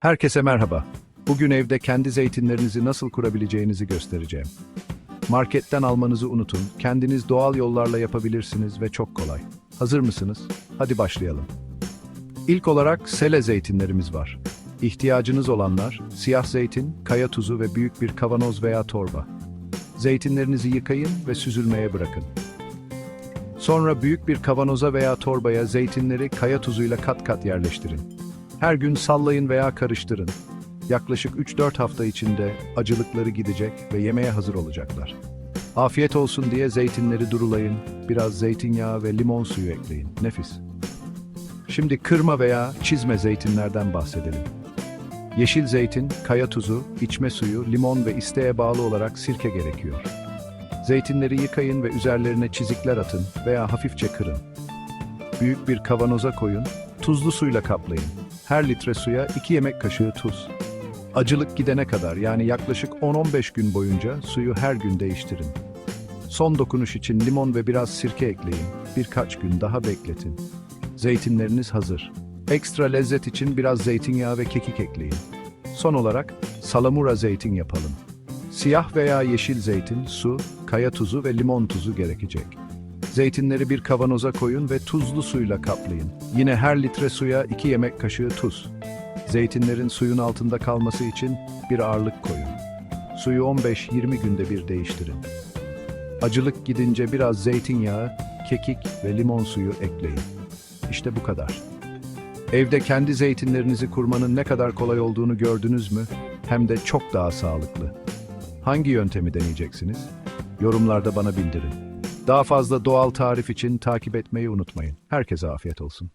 Herkese merhaba. Bugün evde kendi zeytinlerinizi nasıl kurabileceğinizi göstereceğim. Marketten almanızı unutun, kendiniz doğal yollarla yapabilirsiniz ve çok kolay. Hazır mısınız? Hadi başlayalım. İlk olarak sele zeytinlerimiz var. İhtiyacınız olanlar siyah zeytin, kaya tuzu ve büyük bir kavanoz veya torba. Zeytinlerinizi yıkayın ve süzülmeye bırakın. Sonra büyük bir kavanoza veya torbaya zeytinleri kaya tuzuyla kat kat yerleştirin. Her gün sallayın veya karıştırın. Yaklaşık 3-4 hafta içinde acılıkları gidecek ve yemeğe hazır olacaklar. Afiyet olsun diye zeytinleri durulayın, biraz zeytinyağı ve limon suyu ekleyin. Nefis. Şimdi kırma veya çizme zeytinlerden bahsedelim. Yeşil zeytin, kaya tuzu, içme suyu, limon ve isteğe bağlı olarak sirke gerekiyor. Zeytinleri yıkayın ve üzerlerine çizikler atın veya hafifçe kırın. Büyük bir kavanoza koyun, tuzlu suyla kaplayın. Her litre suya 2 yemek kaşığı tuz. Acılık gidene kadar yani yaklaşık 10-15 gün boyunca suyu her gün değiştirin. Son dokunuş için limon ve biraz sirke ekleyin. Birkaç gün daha bekletin. Zeytinleriniz hazır. Ekstra lezzet için biraz zeytinyağı ve kekik ekleyin. Son olarak salamura zeytin yapalım. Siyah veya yeşil zeytin, su, kaya tuzu ve limon tuzu gerekecek. Zeytinleri bir kavanoza koyun ve tuzlu suyla kaplayın. Yine her litre suya 2 yemek kaşığı tuz. Zeytinlerin suyun altında kalması için bir ağırlık koyun. Suyu 15-20 günde bir değiştirin. Acılık gidince biraz zeytinyağı, kekik ve limon suyu ekleyin. İşte bu kadar. Evde kendi zeytinlerinizi kurmanın ne kadar kolay olduğunu gördünüz mü? Hem de çok daha sağlıklı. Hangi yöntemi deneyeceksiniz? Yorumlarda bana bildirin. Daha fazla doğal tarif için takip etmeyi unutmayın. Herkese afiyet olsun.